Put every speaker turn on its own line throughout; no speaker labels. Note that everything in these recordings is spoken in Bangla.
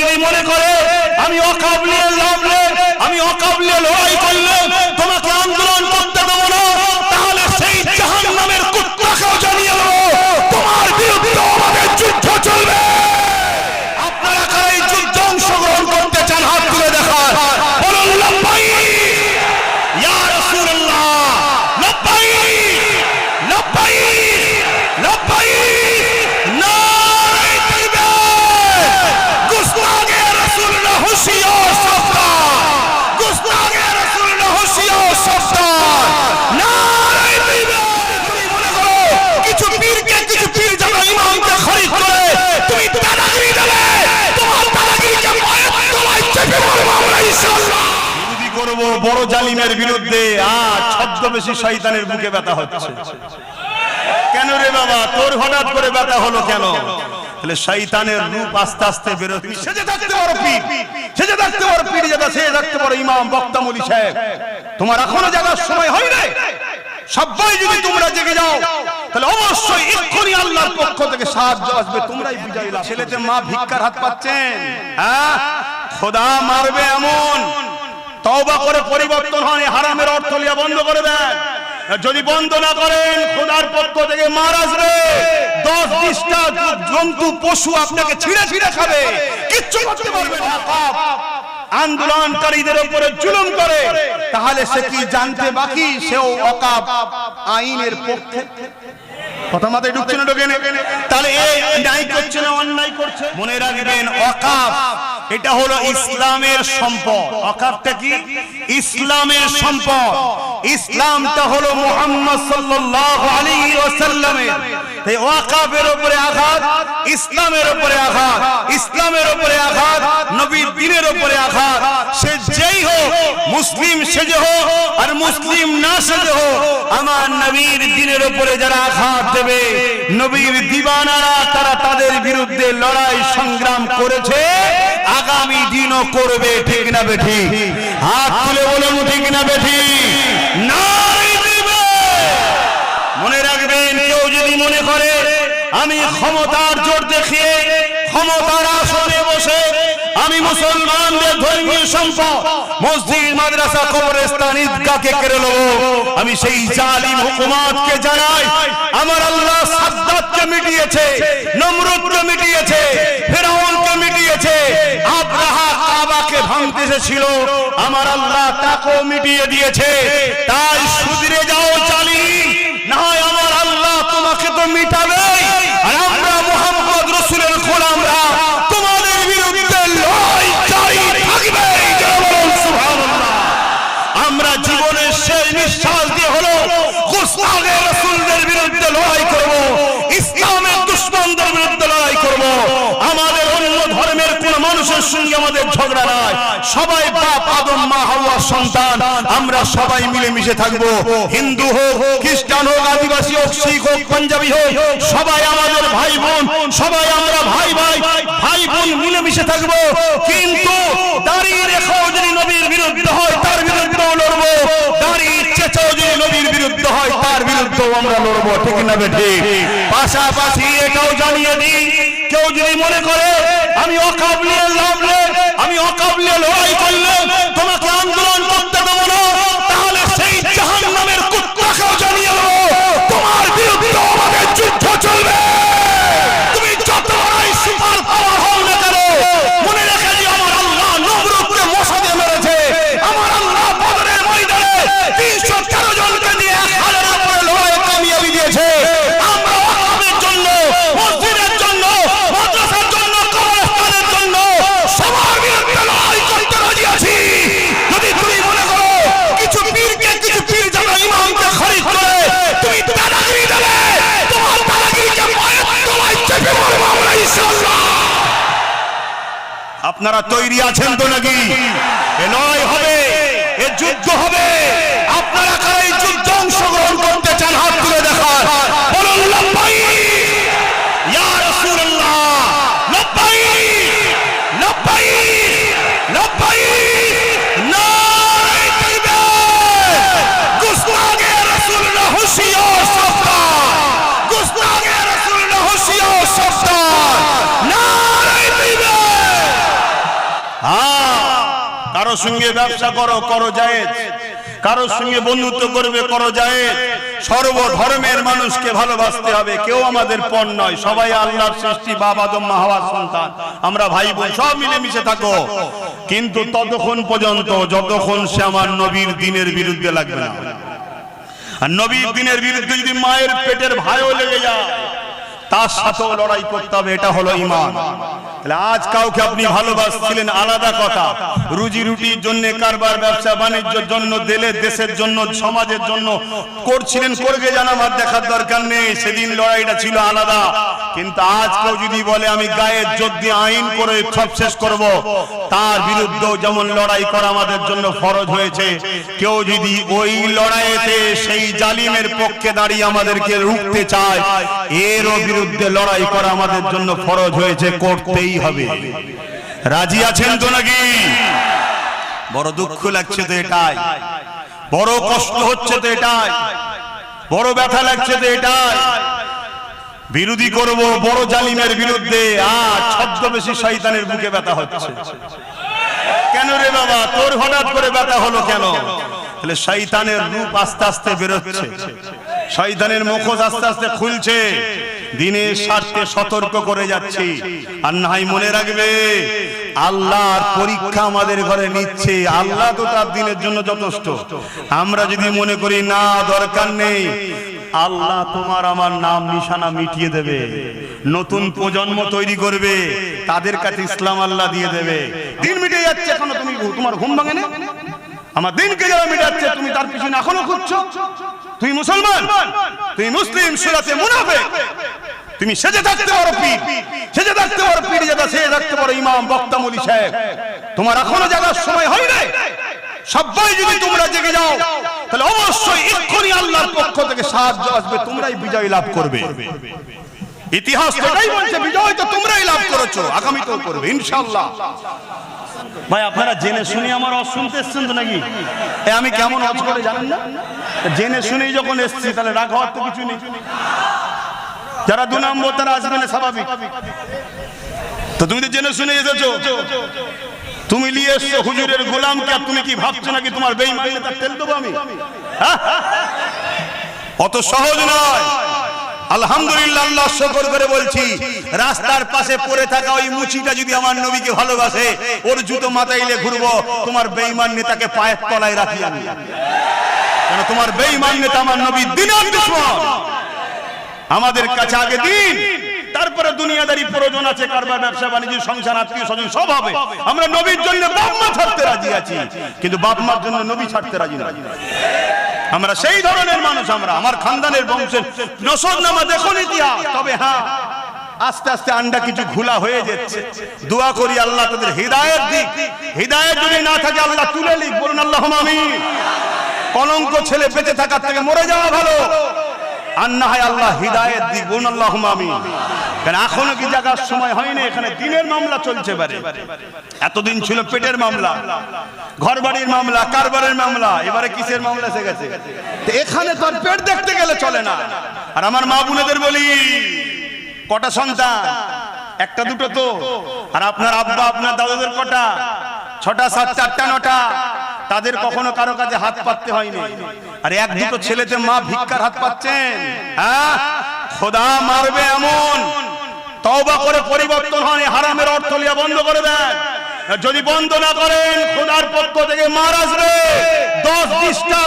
যদি মনে করে, আমি অকাবলে লাভলে আমি অকাবলে লড়াই করলে তোমাকে আন্দোলন করতে দেবো না, তাহলে সেই জাহান নামের কুত্তাকেও জানিয়ে দেবো। তোমার বিরুদ্ধে আমাদের যুদ্ধ চলবে। করব বড় জালিমের বিরুদ্ধে। আর ছদ্মবেশী শয়তানের বুকে ব্যথা হচ্ছে। কেন রে বাবা? তোর হঠাৎ করে ব্যথা হলো কেন? তাহলে শয়তানের রূপ আস্তে আস্তে বেরোতে সেজে থাকতে পারো পীর। সেজে থাকতে পারো পীর যেটা সেজে থাকতে পারো ইমাম বক্তা মলি সাহেব। তোমার এখনও জাগার সময় হয় সবাই যদি তোমরা জেগে যাও তাহলে অবশ্যই এক্ষুনি আল্লাহর পক্ষ থেকে সাহায্য আসবে। তোমরাই বিজয় ছেলেতে মা ভিক্ষার হাত পাচ্ছেন। হ্যাঁ? খোদা মারবে এমন। তওবা করে পরিবর্তন হয় হারামের অর্থ লিয়া বন্ধ করে দেন। যদি বন্ধ না করেন, খোদার পক্ষ থেকে মার আসবে। দশ বিশটা জন্তু, পশু আপনাকে ছিঁড়ে ছিঁড়ে খাবে। কিচ্ছু করতে পারবে না আন্দোলনকারীদের উপরে জুলুম করে। তাহলে সে কি জানতে বাকি? সেও অকাপ আইনের পক্ষে। কথা মাথায় ঢুকছে না, ঢোকে তাহলে এই ন্যায় অন্যায় করছে? মনে রাখবেন অকাপ এটা হলো ইসলামের সম্পদ। অকাপটা কি? ইসলামের সম্পদ। ইসলামটা হলো মোহাম্মদ সাল্লাল্লাহু আলাইহি ওয়াসাল্লামের। ইসলামের উপরে আঘাত, ইসলামের উপরে আঘাত, নবীর দিনের উপরে আঘাত। সে যেই হোক, মুসলিম সেজে হোক আর মুসলিম না সেজে হোক, আমার নবীর দিনের উপরে যারা আঘাত দেবে, নবীর দিবানারা তারা তাদের বিরুদ্ধে লড়াই সংগ্রাম করেছে, আগামী দিনও করবে, ঠিক না বেঠি হাত তুলে ঠিক না বেঠি নারী দিবে মনে রাখবেন কেউ যদি মনে করে, আমি ক্ষমতার জোর দেখিয়ে ক্ষমতার আসনে বসে আমি মুসলমানদের ধর্মীয় সম্পদ মসজিদ, মাদ্রাসা, কবরস্থান, ঈদগাহকে কেড়ে নেব। আমি সেই জালিম হুকুমাতকে জানাই, আমার আল্লাহ সাদ্দাতকে মিটিয়েছে, নমরুদকে মিটিয়েছে, ফেরাউনকে মিটিয়েছে, আব্রাহা কাবাকে ভাঙতে এসেছিল, আমার আল্লাহ তাকেও মিটিয়ে দিয়েছে। তাই সুদিরে যাও, জালিম না হয় আমার আল্লাহ তোমাকে তো মিটাবে। আর আমরা মোহাম্মদ রসুলের গোলামরা তোমাদের বিরুদ্ধে। আমরা জীবনের সেই নিঃশ্বাস দিয়ে হলো গুস্তাগে ঝগড়া নাই সবাই বাপ, আদম, মা হাওয়ার সন্তান। আমরা সবাই মিলেমিশে থাকব। হিন্দু হোক, খ্রিস্টান হোক, আদিবাসী হোক, শিখ হোক, পাঞ্জাবি হোক, সবাই আমাদের ভাই বোন, সবাই আমরা ভাই ভাই ভাই বোন মিলে মিশে থাকব। কিন্তু দাঁড়িয়ে রেখাও যদি নবীর বিরুদ্ধে হয় তার বিরুদ্ধেও লড়বো দাঁড়িয়ে চেঁচাও যদি নবীর বিরুদ্ধে হয় আমরা লড়বো, ঠিক না বেঠি পাশাপাশি এটাও জানিয়ে দিই, কেউ যদি মনে করে, আমি অকাবলিয়ে লড়লে আমি অকাবলিয়ে লড়াই করলে তোমাকে আন্দোলন করতে দেবো না তাহলে সেই জাহান্নামের কুত্তাকেও জানিয়ে দেবো তোমার বিরুদ্ধে আমাদের যুদ্ধ চলবে তুমি যত বড়ই সুপার পাওয়ার হও না কেন মনে রেখে দিও আমার আল্লাহ নমরুদকে মশা দিয়ে মেরেছে আমার আল্লাহ বদরের ময়দানে 313 জনকে নিয়ে এক হাজারের উপরে লড়াই কামিয়াবি দিয়েছে আমরা ওয়াকাবের জন্য মসজিদের জন্য মাদ্রাসার জন্য কবরস্থানের জন্য সবার বিরুদ্ধে লড়াই করতে রাজি আছি যদি তুমি মনে করো কিছু পীরকে কিছু পীর যারা ইমামকে খরিদ করে তুমি দাদাগিরি দেবে তোমার দাদাগিরিকে পায়ের তলায় চেপে মারবো আমরা ইনশাআল্লাহ আপনারা তৈরি আছেন তো নাকি? এ লড়াই হবে, এ যুদ্ধ হবে। আপনারা কারা যুদ্ধ অংশগ্রহণ করতে চান? হাত তুলে দেখান। বলুন লব্বাই কারও সঙ্গে ব্যবসা করো করো জায়েজ। কারোর সঙ্গে বন্ধুত্ব করবে, করো জায়েজ। সর্ব ধর্মের মানুষকে ভালোবাসতে হবে। কেউ আমাদের পণ নয়। সবাই আল্লাহর সৃষ্টি বাবা দম্মা হওয়ার সন্তান। আমরা ভাই বোন, সব মিলেমিশে থাকো। কিন্তু ততক্ষণ পর্যন্ত, যতক্ষণ সে আমার নবীর দিনের বিরুদ্ধে লাগবে না। আর নবীর দিনের বিরুদ্ধে যদি মায়ের পেটের ভাইও লেগে যায় তার সাথেও লড়াই করতে হবে, এটা হলো ইমান। তাহলে আজ কাউকে আপনি ভালোবাসছিলেন, আলাদা কথা। রুজি রুটির জন্য, কারবার, ব্যবসা, বাণিজ্যের জন্য, দেলে, দেশের জন্য, সমাজের জন্য, করছিলেন, করবে জানা আমার দেখার দরকার নেই। সেদিন লড়াইটা ছিল আলাদা। কিন্তু আজ কেউ যদি বলে, আমি গায়ের জোর দিয়ে আইন করে সব শেষ করব, তার বিরুদ্ধেও যেমন লড়াই করা আমাদের জন্য ফরজ হয়েছে, কেউ যদি ওই লড়াইতে সেই জালিমের পক্ষে দাঁড়িয়ে আমাদেরকে রুখতে চায় এরও বিরুদ্ধে লড়াই করা আমাদের জন্য ফরজ হয়েছে, করতেই হবে। রাজি আছেন তো নাকি? বড় দুঃখ লাগছে তো এটাই। বড় কষ্ট হচ্ছে তো এটাই। বড় ব্যথা লাগছে তো এটাই। বিরোধী করব বড় জালিমের বিরুদ্ধে, আর ছদ্মবেশী শয়তানের বুকে ব্যথা হচ্ছে। কেন রে বাবা? তোর হঠাৎ করে ব্যথা হলো কেন? তাহলে শয়তানের রূপ আস্তে আস্তে বেরোচ্ছে। শয়তানের মুখোশ আস্তে আস্তে খুলছে। দিনের স্বার্থে সতর্ক করে যাচ্ছি। আর নাই মনে রাখবে, আল্লাহর পরীক্ষা আমাদের ঘরে নিচ্ছে। আল্লাহ তো তার দিনের জন্য যথেষ্ট। আমরা যদি মনে করি, না, দরকার নেই। আল্লাহ তোমার আমার নাম, নিশানা মিটিয়ে দেবে। নতুন প্রজন্ম তৈরি করবে। তাদের কাছে ইসলাম আল্লাহ দিয়ে দেবে। দিন মিটে যাচ্ছে এখনও তুমি, তোমার ঘুম ভাঙে না। আমার দিনকে যারা মিটাচ্ছে, তুমি তার পিছনে এখনও খুঁজছো। তুমি মুসলমান? তুমি মুসলিম সুরাতে মুনাফে। তুমি সেজে থাকতে পারো পীর। সেজে থাকতে পারো পীর যেটা সেজে থাকতে পারো ইমাম বক্তা মলি সাহেব। তোমার এখনও জাগার সময় হয় নাই? সবাই যদি তোমরা জেগে যাও তাহলে অবশ্যই এক্ষুনি আল্লাহর পক্ষ থেকে সাহায্য আসবে তোমরাই বিজয় লাভ করবে। ইতিহাস এটাই বলছে বিজয় তো তোমরাই লাভ করেছ আগামীতেও করবে ইনশাআল্লাহ। ভাই আপনারা জেনে শুনে আমার অজ শুনতে এসছেন তো নাকি? আমি কেমন অজ করে জানেন না? জেনে শুনেই যখন এসছি, তাহলে রাগ হওয়ার তো কিছু নেই। যারা দু নম্বর, তারা আসবে না স্বাভাবিক। তো তুমি তো জেনে শুনে এসেছ। তুমি নিয়ে এসছো হুজুরের গোলামকে তুমি কি ভাবছ নাকি তোমার বেইমানি তার তেল দেবো আমি। হ্যাঁ? অত সহজ নয়। আলহামদুলিল্লাহ, আল্লাহ করে বলছি, রাস্তার পাশে পড়ে থাকা ওই মুচিটা যদি আমার নবীকে ভালোবাসে, ওর জুতো মাথাইলে ঘুরবো, তোমার বেঈমান নেতাকে পায়ের তলায় রাখি আমি। তোমার বেঈমান নেতা আমার নবী দিনের দুশ্মন? আমাদের কাছে আগে দিন। তারপরে দুনিয়াদারি প্রয়োজন আছে, কারবার, ব্যবসা, বাণিজ্য, সংসার, আত্মীয় স্বজন, সব হবে। আমরা নবীর জন্য বাপ মা ছাড়তে রাজি আছি, কিন্তু বাপ মার জন্য নবী ছাড়তে রাজি না আমরা সেই ধরনের মানুষ আমরা। আমার খানদানের বংশের নসর নামা দেখুন ইতিহাস। তবে হ্যাঁ আস্তে আস্তে আন্ডা কিছু ঘোলা হয়ে যাচ্ছে। দোয়া করি আল্লাহ তাদের হৃদায়ত দিক। হৃদায়ত যদি না থাকে আল্লাহ তুলে লিখ বলুন আল্লাহ আমি কলঙ্ক ছেলে বেঁচে থাকার থেকে মরে যাওয়া ভালো। আর না হয় আল্লাহ হৃদায়ত দিক, বলুন আল্লাহ আমি কারণ এখনও কি জায়গার সময় হয়নি? এখানে দিনের মামলা চলছে পারে এতদিন ছিল পেটের মামলা ঘর বাড়ির মামলা, কারবারের মামলা, এবারে কিসের মামলা এসে গেছে? এখানে তো আর পেট দেখতে গেলে চলে না। আর আমার মা বোনেদের বলি, কটা সন্তান? একটা, দুটো তো। আর আপনার আব্বা, আপনার দাদুদের কটা? ছটা সাত চারটা নটা? তাদের কখনো কারও কাছে হাত পাততে হয়নি। আর এক দুটো ছেলেতে মা ভিক্ষার হাত পাচ্ছেন। হ্যাঁ? খোদা মারবে এমন। তওবা করে পরিবর্তন হয় হারামের অর্থ লিয়া বন্ধ করে দেন। যদি বন্ধ না করেন খোদার পক্ষ থেকে মার আসবে। দশ বিশটা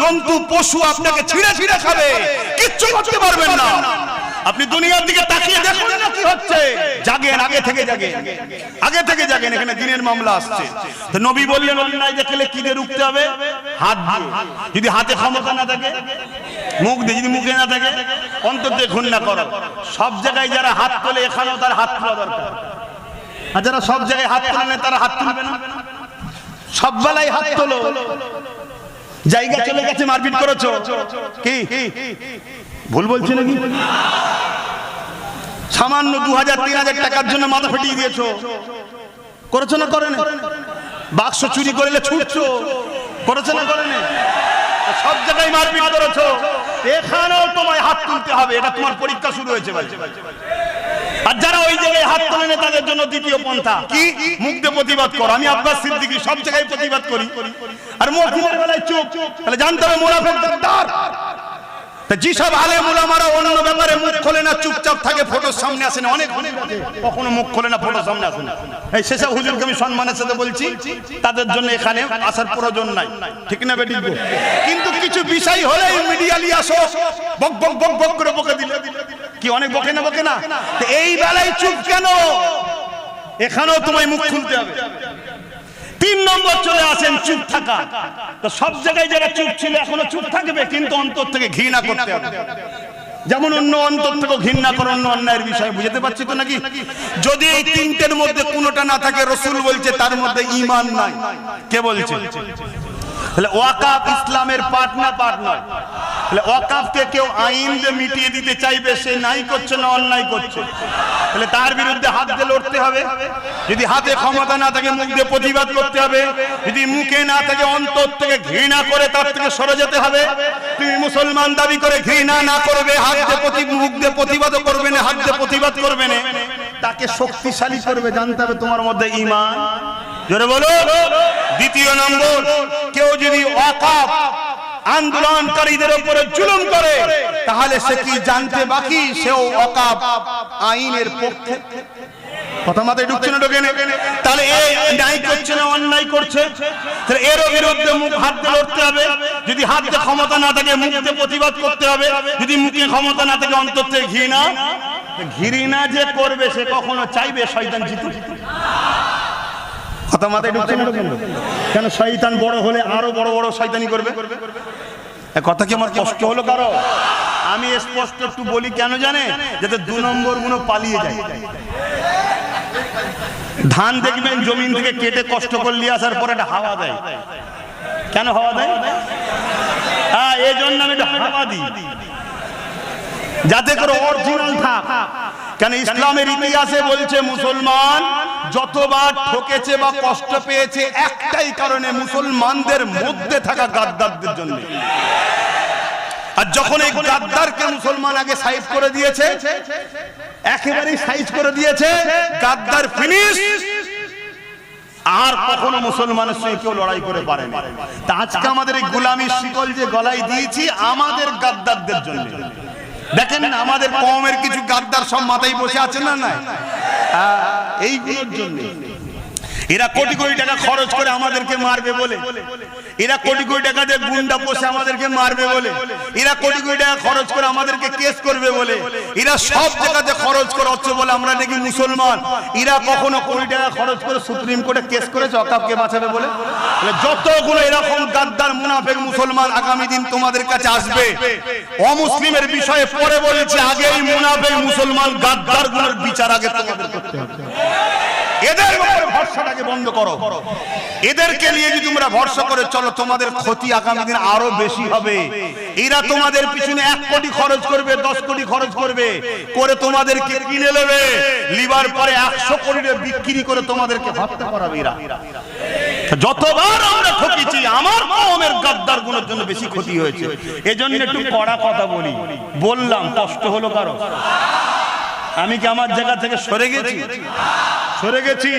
জন্তু পশু আপনাকে ছিঁড়ে ছিঁড়ে খাবে। কিচ্ছু করতে পারবেন না। আপনি দুনিয়ার দিকে তাকিয়ে দেখুন না কি হচ্ছে। জাগেন আগে থেকে জাগেন। আগে থেকে জাগেন এখানে দিনের মামলা আসছে। তো নবী বললেন অন্যায় দেখলে কি দিয়ে রুখতে হবে? হাত যদি হাতে ক্ষমতা না থাকে মুখ দিয়ে যদি মুখে না থাকে অন্তর দিয়ে ঘূর্ণা করো। সব জায়গায় যারা হাত তোলে এখানেও তার হাত তোলা দরকার। আর যারা সব জায়গায় হাত তোলে না তারা হাত তুলবে না। সব বেলায় হাত তোলো। জায়গা চলে গেছে মারপিট করেছ। কি? ভুল বলছি নাকি? সামান্য দু হাজার, তিন হাজার টাকার জন্য মাথা ফেটিয়ে দিয়েছ। করেছ না করেন? বাক্স চুরি করলে ছুটছো। করেছ না করেন? সব জায়গায় মারপিট করেছ। এখানেও তোমায় হাত তুলতে হবে। এটা তোমার পরীক্ষা শুরু হয়েছে
আর যারা ওই জায়গায় হাত তোলে তাদের জন্য দ্বিতীয় পন্থা। কি? মুখ প্রতিবাদ করো। আমি আব্বাস সিদ্দিকী, সব জায়গায় প্রতিবাদ করি। আর মসজিদের বেলায় চুপ। তাহলে জানতে হবে মোনাফেক তা যেসব আলে মুলামারা অন্য ব্যাপারে মুখ খোলে না, চুপচাপ থাকে ফটোর সামনে আসে না, অনেক কখনো মুখ খোলে না ফটোর সামনে আসে এই সেসব হুজুরকে আমি সম্মানের সাথে বলছি, তাদের জন্য এখানে আসার প্রয়োজন নাই। ঠিক না বেটি? কিন্তু কিছু বিষয় হলে মিডিয়ালি আসো, বক বক বক বক করে বকে দিলে। কি অনেক বকে না বকে না? এই বেলায় চুপ কেন? এখানেও তোমায় মুখ খুলতে হবে। তিন নম্বর চলে আসেন চুপ থাকা। তো সব জায়গায় যারা চুপ ছিল, এখনও চুপ থাকবে, কিন্তু অন্তর থেকে ঘৃণা করতে হবে। যেমন অন্য অন্তর থেকে ঘৃণা করে অন্য অন্যায়ের বিষয়ে বুঝতে পারছি তো নাকি? যদি এই তিনটের মধ্যে কোনোটা না থাকে, রসুল বলছে তার মধ্যে ইমান নাই। কে বলছে? তাহলে ওয়াকাফ ইসলামের পাঠ না তাহলে ওয়াকাফকে কেউ আইন দিয়ে মিটিয়ে দিতে চাইবে, সে নাই করছে না অন্যায় করছে? তাহলে তার বিরুদ্ধে হাত দিয়ে লড়তে হবে। যদি হাতে ক্ষমতা না থাকে, মুখ দিয়ে প্রতিবাদ করতে হবে। যদি মুখে না থাকে, অন্তর থেকে ঘৃণা করে তার থেকে সরে যেতে হবে। তুমি মুসলমান দাবি করে ঘৃণা না করবে, হাত দিয়ে মুখ দিয়ে প্রতিবাদ করবে না, হাত দিয়ে প্রতিবাদ করবে না। তাকে শক্তিশালী করবে, জানতে হবে তোমার মধ্যে ইমান জোরে বলো। দ্বিতীয় নম্বর, কেউ যদি ওয়াকাফ আন্দোলনকারীদের উপরে জুলুম করে, তাহলে সে কি জানতে বাকি? সেও ওয়াকাফ আইনের পক্ষে। না তাহলে অন্যায় করছে? তাহলে মুখ হবে। যদি হাত ক্ষমতা না থাকে, মুখ প্রতিবাদ করতে হবে। যদি মুখে ক্ষমতা না থাকে, অন্তর থেকে ঘৃণা। ঘৃণা যে করবে, সে কখনো চাইবে, শয়তান জিতে কথা মাথায় ঢুকছে? না ঢোকে না? কেন শয়তান বড় হলে আরও বড় বড় শয়তানি করবে? এ কথা কি আমার কষ্ট হলো কারও? আমি স্পষ্ট একটু বলি কেন জানে? যাতে দু নম্বরগুলো পালিয়ে যায়। ধান দেখবেন জমিন থেকে কেটে কষ্ট করলে আসার পরে একটা হাওয়া দেয়। কেন হাওয়া দেয়? হ্যাঁ এই জন্য আমি একটা হাওয়া দিই। যাতে করে অরিজিনাল থাক। কেন ইসলামের ইতিহাসে বলছে মুসলমান যতবার ঠকেছে বা কষ্ট পেয়েছে, একটাই কারণে মুসলমানদের মধ্যে থাকা গাদ্দারদের জন্য। আর যখন এই গাদ্দারকে মুসলমান আগে সাইজ করে দিয়েছে, একেবারেই সাইজ করে দিয়েছে, গাদ্দার ফিনিশ। আর কখনো মুসলমানের সঙ্গে কেউ লড়াই করে পারে না আজকে আমাদের এই গোলামীর শিকল যে গলায় দিয়েছি, আমাদের গাদ্দারদের জন্য। দেখেন আমাদের কমের কিছু গাদ্দার সব মাথায় বসে আছে না না এইগুলোর জন্য। এরা কোটি কোটি টাকা খরচ করে আমাদেরকে মারবে বলে। এরা কোটি কোটি টাকা দিয়ে গুন্ডা বসে আমাদেরকে মারবে বলে। এরা কোটি কোটি টাকা খরচ করে আমাদেরকে কেস করবে বলে। এরা সব জায়গাতে খরচ করে হচ্ছে বলে আমরা নাকি মুসলমান। এরা কখনো কোটি টাকা খরচ করে সুপ্রিম কোর্টে কেস করেছে, অকাপকে বাঁচাবে বলে? যতগুলো এরকম গাদ্দার, মুনাফেক মুসলমান আগামী দিন তোমাদের কাছে আসবে, অমুসলিমের বিষয়ে পরে বলেছে আগে এই মুনাফেক মুসলমান গাদ্দারগুলোর বিচার আগে তোমাদের করতে হবে। এদের উপরে ভরসাটাকে বন্ধ করো। এদেরকে নিয়ে যদি তোমরা ভরসা করে চলো তোমাদের ক্ষতি আগামী দিন আরও বেশি হবে। এরা তোমাদের পিছনে এক কোটি খরচ করবে দশ কোটি খরচ করবে করে তোমাদেরকে কিনে নেবে। লিবার পরে একশো কোটি বিক্রি করে তোমাদেরকে হত্যা করাবে এরা। যতবার আমরা ঠকেছি আমার কমের গাদ্দারগুলোর জন্য বেশি ক্ষতি হয়েছে। এজন্য একটু কড়া কথা বলি। বললাম কষ্ট হলো কারও? আমি কি আমার জায়গা থেকে সরে গেছি? সরে গেছি।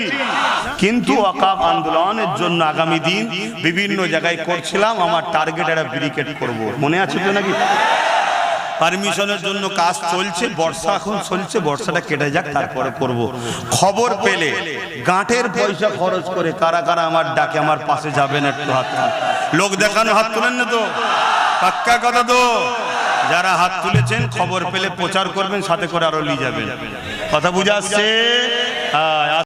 কিন্তু অকাপ আন্দোলনের জন্য আগামী দিন বিভিন্ন জায়গায় করছিলাম, আমার টার্গেট একটা ব্রিকেট করব। মনে আছে তো নাকি? পারমিশনের জন্য কাজ চলছে, বর্ষা এখন চলছে, বর্ষাটা কেটে যাক, তারপরে করব। খবর পেলে গাঁটের পয়সা খরচ করে কারা কারা আমার ডাকে আমার পাশে যাবেন একটু হাত লোক দেখানো হাত তুলেন না তো? পাক্কা কথা তো। যারা হাত তুলেছেন, খবর পেলে প্রচার করবেন, সাথে করে আরও নিয়ে যাবেন। কথা বুঝে আসছে?